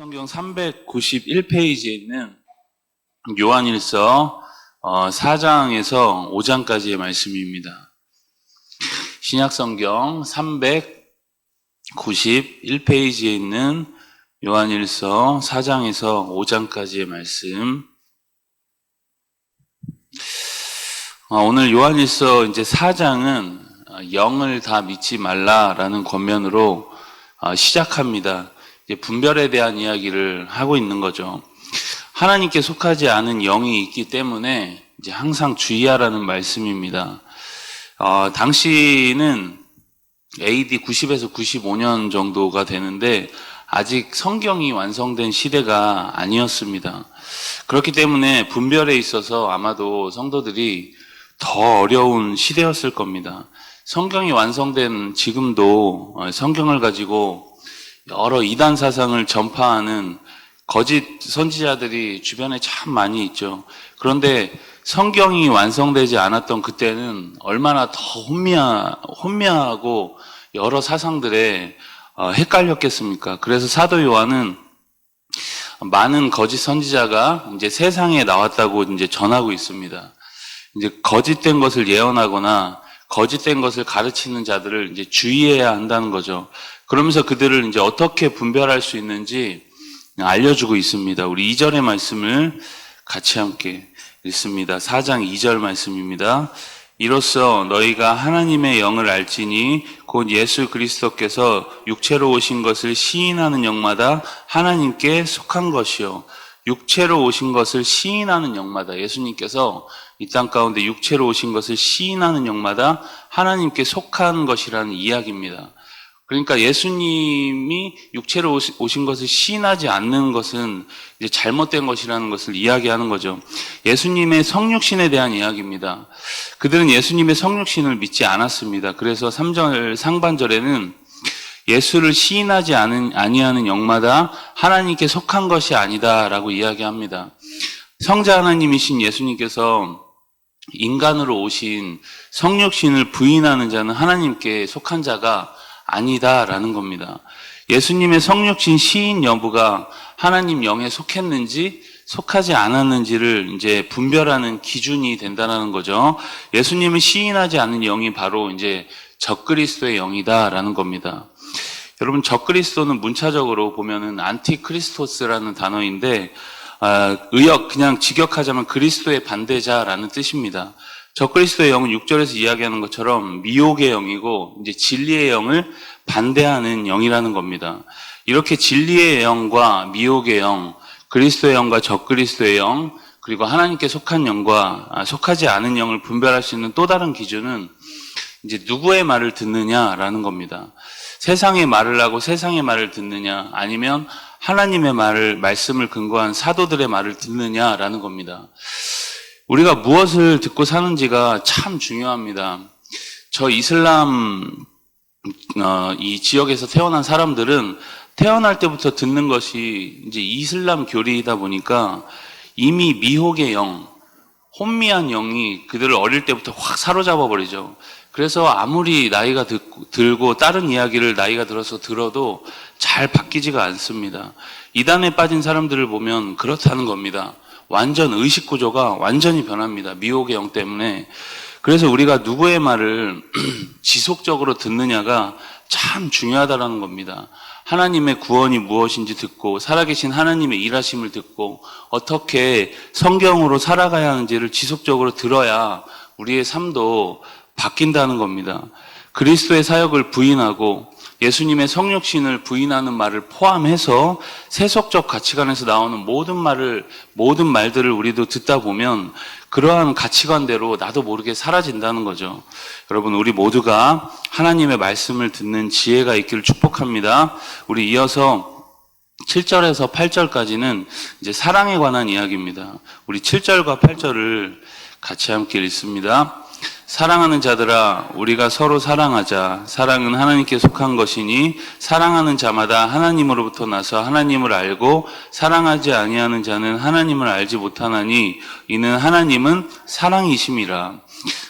성경 391페이지에 있는 요한일서 어, 4장에서 5장까지의 말씀입니다. 신약성경 391페이지에 있는 요한일서 4장에서 5장까지의 말씀. 어, 오늘 요한일서 이제 4장은 영을 다 믿지 말라라는 권면으로 어, 시작합니다. 이제 분별에 대한 이야기를 하고 있는 거죠. 하나님께 속하지 않은 영이 있기 때문에 이제 항상 주의하라는 말씀입니다. 어, 당시는 AD 90에서 95년 정도가 되는데 아직 성경이 완성된 시대가 아니었습니다. 그렇기 때문에 분별에 있어서 아마도 성도들이 더 어려운 시대였을 겁니다. 성경이 완성된 지금도 어, 성경을 가지고 여러 이단 사상을 전파하는 거짓 선지자들이 주변에 참 많이 있죠. 그런데 성경이 완성되지 않았던 그때는 얼마나 더 혼미하, 혼미하고 여러 사상들에 어, 헷갈렸겠습니까? 그래서 사도 요한은 많은 거짓 선지자가 이제 세상에 나왔다고 이제 전하고 있습니다. 이제 거짓된 것을 예언하거나 거짓된 것을 가르치는 자들을 이제 주의해야 한다는 거죠. 그러면서 그들을 이제 어떻게 분별할 수 있는지 알려주고 있습니다. 우리 2절의 말씀을 같이 함께 읽습니다. 4장 2절 말씀입니다. 이로써 너희가 하나님의 영을 알지니 곧 예수 그리스도께서 육체로 오신 것을 시인하는 영마다 하나님께 속한 것이요. 육체로 오신 것을 시인하는 영마다 예수님께서 이 땅 가운데 육체로 오신 것을 시인하는 영마다 하나님께 속한 것이라는 이야기입니다. 그러니까 예수님이 육체로 오신 것을 시인하지 않는 것은 이제 잘못된 것이라는 것을 이야기하는 거죠. 예수님의 성육신에 대한 이야기입니다. 그들은 예수님의 성육신을 믿지 않았습니다. 그래서 3절 상반절에는 예수를 시인하지 않은, 아니하는 영마다 하나님께 속한 것이 아니다라고 이야기합니다. 성자 하나님이신 예수님께서 인간으로 오신 성육신을 부인하는 자는 하나님께 속한 자가 아니다라는 겁니다. 예수님의 성육신 시인 여부가 하나님 영에 속했는지 속하지 않았는지를 이제 분별하는 기준이 된다는 거죠. 예수님을 시인하지 않은 영이 바로 이제 적그리스도의 영이다라는 겁니다. 여러분 적그리스도는 문자적으로 보면은 안티크리스토스라는 단어인데 아, 의역 그냥 직역하자면 그리스도의 반대자라는 뜻입니다. 적그리스도의 영은 6절에서 이야기하는 것처럼 미혹의 영이고 이제 진리의 영을 반대하는 영이라는 겁니다. 이렇게 진리의 영과 미혹의 영, 그리스도의 영과 적그리스도의 영, 그리고 하나님께 속한 영과 아, 속하지 않은 영을 분별할 수 있는 또 다른 기준은 이제 누구의 말을 듣느냐라는 겁니다. 세상의 말을 하고 세상의 말을 듣느냐, 아니면 하나님의 말을, 말씀을 근거한 사도들의 말을 듣느냐라는 겁니다. 우리가 무엇을 듣고 사는지가 참 중요합니다. 저 이슬람, 어, 이 지역에서 태어난 사람들은 태어날 때부터 듣는 것이 이제 이슬람 교리이다 보니까 이미 미혹의 영, 혼미한 영이 그들을 어릴 때부터 확 사로잡아 버리죠. 그래서 아무리 나이가 들고 다른 이야기를 나이가 들어서 들어도 잘 바뀌지가 않습니다. 이단에 빠진 사람들을 보면 그렇다는 겁니다. 완전 의식 구조가 완전히 변합니다. 미혹의 영 때문에. 그래서 우리가 누구의 말을 지속적으로 듣느냐가 참 중요하다라는 겁니다. 하나님의 구원이 무엇인지 듣고 살아계신 하나님의 일하심을 듣고 어떻게 성경으로 살아가야 하는지를 지속적으로 들어야 우리의 삶도 바뀐다는 겁니다. 그리스도의 사역을 부인하고 예수님의 성육신을 부인하는 말을 포함해서 세속적 가치관에서 나오는 모든 말을, 모든 말들을 우리도 듣다 보면 그러한 가치관대로 나도 모르게 사라진다는 거죠. 여러분, 우리 모두가 하나님의 말씀을 듣는 지혜가 있기를 축복합니다. 우리 이어서 7절에서 8절까지는 이제 사랑에 관한 이야기입니다. 우리 7절과 8절을 같이 함께 읽습니다. 사랑하는 자들아 우리가 서로 사랑하자 사랑은 하나님께 속한 것이니 사랑하는 자마다 하나님으로부터 나서 하나님을 알고 사랑하지 아니하는 자는 하나님을 알지 못하나니 이는 하나님은 사랑이심이라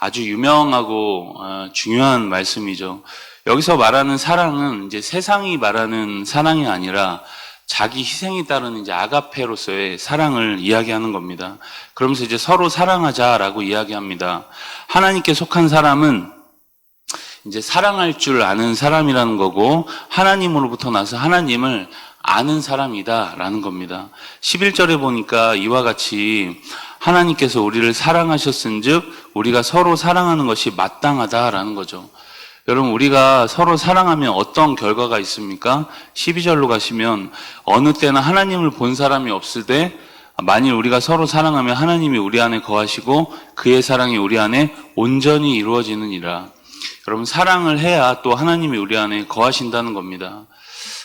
아주 유명하고 어, 중요한 말씀이죠. 여기서 말하는 사랑은 이제 세상이 말하는 사랑이 아니라 자기 희생이 따르는 이제 아가페로서의 사랑을 이야기하는 겁니다. 그러면서 이제 서로 사랑하자라고 이야기합니다. 하나님께 속한 사람은 이제 사랑할 줄 아는 사람이라는 거고 하나님으로부터 나서 하나님을 아는 사람이다라는 겁니다. 11절에 보니까 이와 같이 하나님께서 우리를 사랑하셨은즉 우리가 서로 사랑하는 것이 마땅하다라는 거죠. 여러분 우리가 서로 사랑하면 어떤 결과가 있습니까? 12절로 가시면 어느 때나 하나님을 본 사람이 없을 때 만일 우리가 서로 사랑하면 하나님이 우리 안에 거하시고 그의 사랑이 우리 안에 온전히 이루어지느니라. 여러분 사랑을 해야 또 하나님이 우리 안에 거하신다는 겁니다.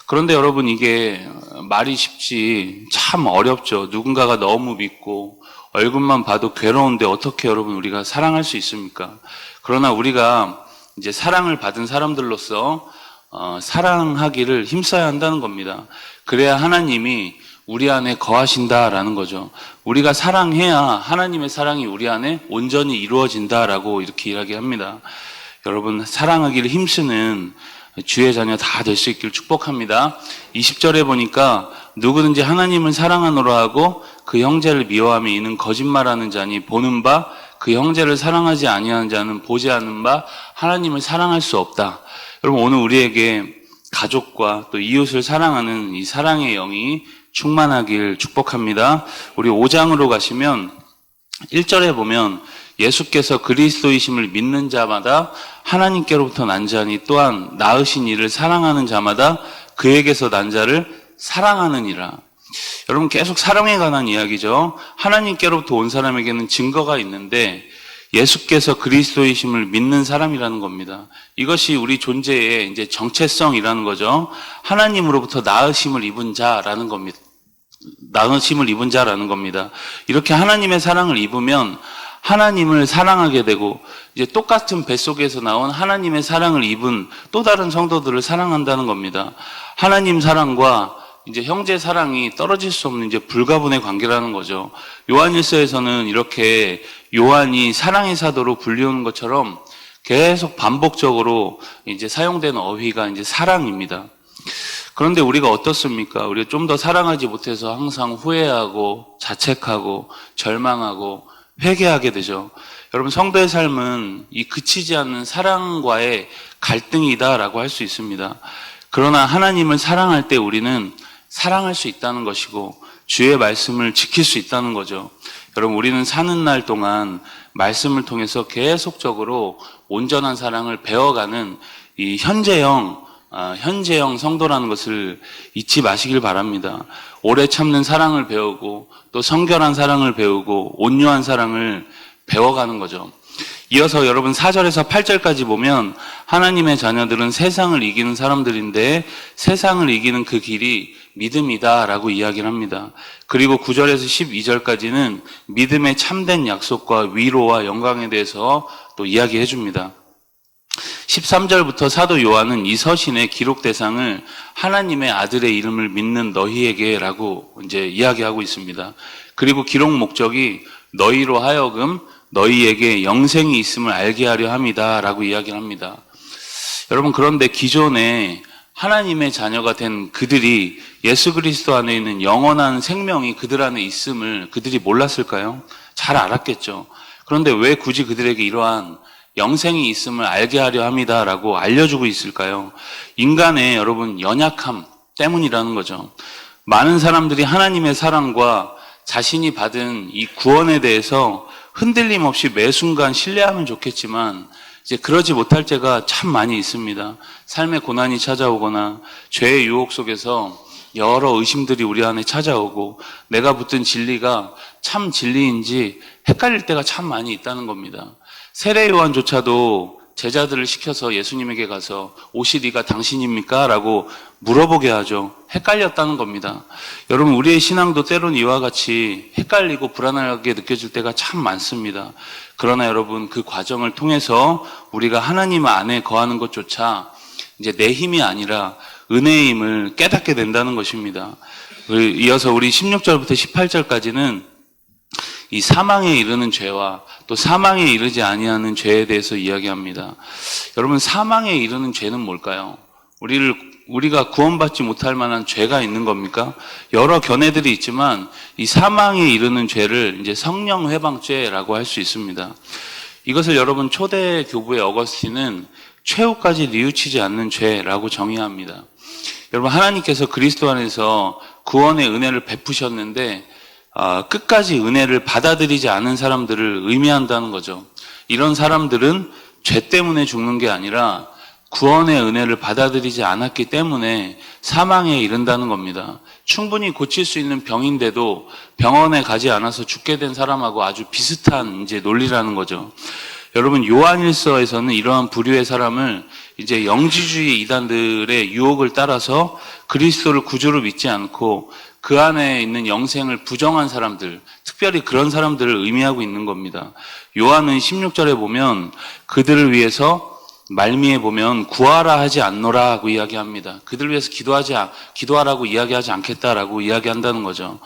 그런데 여러분 이게 말이 쉽지 참 어렵죠. 누군가가 너무 믿고 얼굴만 봐도 괴로운데 어떻게 여러분 우리가 사랑할 수 있습니까? 그러나 우리가 이제 사랑을 받은 사람들로서 어, 사랑하기를 힘써야 한다는 겁니다. 그래야 하나님이 우리 안에 거하신다라는 거죠. 우리가 사랑해야 하나님의 사랑이 우리 안에 온전히 이루어진다라고 이렇게 이야기합니다. 여러분 사랑하기를 힘쓰는 주의 자녀 다 될 수 있기를 축복합니다. 20절에 보니까 누구든지 하나님을 사랑하노라 하고 그 형제를 미워하며 이는 거짓말하는 자니 보는 바 그 형제를 사랑하지 아니하는 자는 보지 않는 바 하나님을 사랑할 수 없다. 여러분 오늘 우리에게 가족과 또 이웃을 사랑하는 이 사랑의 영이 충만하길 축복합니다. 우리 5장으로 가시면 1절에 보면 예수께서 그리스도이심을 믿는 자마다 하나님께로부터 난 자니 또한 낳으신 이를 사랑하는 자마다 그에게서 난 자를 사랑하느니라. 여러분 계속 사랑에 관한 이야기죠. 하나님께로부터 온 사람에게는 증거가 있는데 예수께서 그리스도이심을 믿는 사람이라는 겁니다. 이것이 우리 존재의 이제 정체성이라는 거죠. 하나님으로부터 나으심을 입은 자라는 겁니다. 나으심을 입은 자라는 겁니다. 이렇게 하나님의 사랑을 입으면 하나님을 사랑하게 되고 이제 똑같은 뱃속에서 나온 하나님의 사랑을 입은 또 다른 성도들을 사랑한다는 겁니다. 하나님 사랑과 이제 형제 사랑이 떨어질 수 없는 이제 불가분의 관계라는 거죠. 요한일서에서는 이렇게 요한이 사랑의 사도로 불리우는 것처럼 계속 반복적으로 이제 사용되는 어휘가 이제 사랑입니다. 그런데 우리가 어떻습니까? 우리가 좀 더 사랑하지 못해서 항상 후회하고 자책하고 절망하고 회개하게 되죠. 여러분 성도의 삶은 이 그치지 않는 사랑과의 갈등이다라고 할 수 있습니다. 그러나 하나님을 사랑할 때 우리는 사랑할 수 있다는 것이고 주의 말씀을 지킬 수 있다는 거죠. 여러분 우리는 사는 날 동안 말씀을 통해서 계속적으로 온전한 사랑을 배워가는 이 현재형 아, 현재형 성도라는 것을 잊지 마시길 바랍니다. 오래 참는 사랑을 배우고 또 성결한 사랑을 배우고 온유한 사랑을 배워가는 거죠. 이어서 여러분 4절에서 8절까지 보면 하나님의 자녀들은 세상을 이기는 사람들인데 세상을 이기는 그 길이 믿음이다라고 이야기를 합니다. 그리고 9절에서 12절까지는 믿음의 참된 약속과 위로와 영광에 대해서 또 이야기해 줍니다. 13절부터 사도 요한은 이 서신의 기록 대상을 하나님의 아들의 이름을 믿는 너희에게라고 이제 이야기하고 있습니다. 그리고 기록 목적이 너희로 하여금 너희에게 영생이 있음을 알게 하려 함이다라고 이야기를 합니다. 여러분 그런데 기존에 하나님의 자녀가 된 그들이 예수 그리스도 안에 있는 영원한 생명이 그들 안에 있음을 그들이 몰랐을까요? 잘 알았겠죠. 그런데 왜 굳이 그들에게 이러한 영생이 있음을 알게 하려 합니다 라고 알려주고 있을까요? 인간의 여러분 연약함 때문이라는 거죠. 많은 사람들이 하나님의 사랑과 자신이 받은 이 구원에 대해서 흔들림 없이 매 순간 신뢰하면 좋겠지만 이제 그러지 못할 때가 참 많이 있습니다. 삶의 고난이 찾아오거나 죄의 유혹 속에서 여러 의심들이 우리 안에 찾아오고 내가 붙든 진리가 참 진리인지 헷갈릴 때가 참 많이 있다는 겁니다. 세례 요한조차도 제자들을 시켜서 예수님에게 가서 옷이 네가 당신입니까? 라고 물어보게 하죠. 헷갈렸다는 겁니다. 여러분 우리의 신앙도 때론 이와 같이 헷갈리고 불안하게 느껴질 때가 참 많습니다. 그러나 여러분 그 과정을 통해서 우리가 하나님 안에 거하는 것조차 이제 내 힘이 아니라 은혜의 힘을 깨닫게 된다는 것입니다. 이어서 우리 16절부터 18절까지는 이 사망에 이르는 죄와 또 사망에 이르지 아니하는 죄에 대해서 이야기합니다. 여러분 사망에 이르는 죄는 뭘까요? 우리를 우리가 구원받지 못할 만한 죄가 있는 겁니까? 여러 견해들이 있지만 이 사망에 이르는 죄를 이제 성령 회방죄라고 할 수 있습니다. 이것을 여러분 초대 교부의 어거스틴은 최후까지 뉘우치지 않는 죄라고 정의합니다. 여러분 하나님께서 그리스도 안에서 구원의 은혜를 베푸셨는데 아, 끝까지 은혜를 받아들이지 않은 사람들을 의미한다는 거죠. 이런 사람들은 죄 때문에 죽는 게 아니라 구원의 은혜를 받아들이지 않았기 때문에 사망에 이른다는 겁니다. 충분히 고칠 수 있는 병인데도 병원에 가지 않아서 죽게 된 사람하고 아주 비슷한 이제 논리라는 거죠. 여러분 요한일서에서는 이러한 부류의 사람을 이제 영지주의 이단들의 유혹을 따라서 그리스도를 구주로 믿지 않고 그 안에 있는 영생을 부정한 사람들, 특별히 그런 사람들을 의미하고 있는 겁니다. 요한은 16절에 보면 그들을 위해서 말미에 보면 구하라 하지 않노라 하고 이야기합니다. 그들 위해서 기도하지 않- 기도하라고 이야기하지 않겠다라고 이야기한다는 거죠.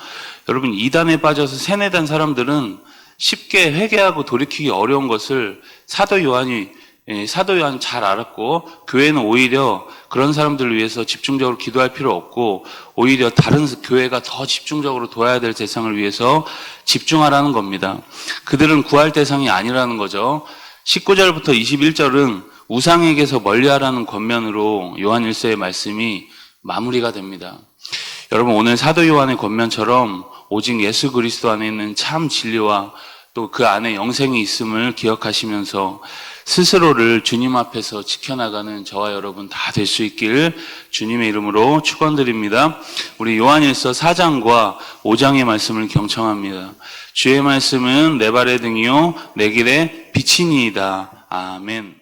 여러분 이단에 빠져서 세뇌된 사람들은 쉽게 회개하고 돌이키기 어려운 것을 사도 요한이 예, 사도 요한 잘 알았고 교회는 오히려 그런 사람들을 위해서 집중적으로 기도할 필요 없고 오히려 다른 교회가 더 집중적으로 도와야 될 대상을 위해서 집중하라는 겁니다. 그들은 구할 대상이 아니라는 거죠. 19절부터 21절은 우상에게서 멀리하라는 권면으로 요한 1서의 말씀이 마무리가 됩니다. 여러분 오늘 사도 요한의 권면처럼 오직 예수 그리스도 안에 있는 참 진리와 또 그 안에 영생이 있음을 기억하시면서 스스로를 주님 앞에서 지켜나가는 저와 여러분 다 될 수 있길 주님의 이름으로 축원드립니다. 우리 요한일서 4장과 5장의 말씀을 경청합니다. 주의 말씀은 내 발의 등이요 내 길의 빛이니이다. 아멘.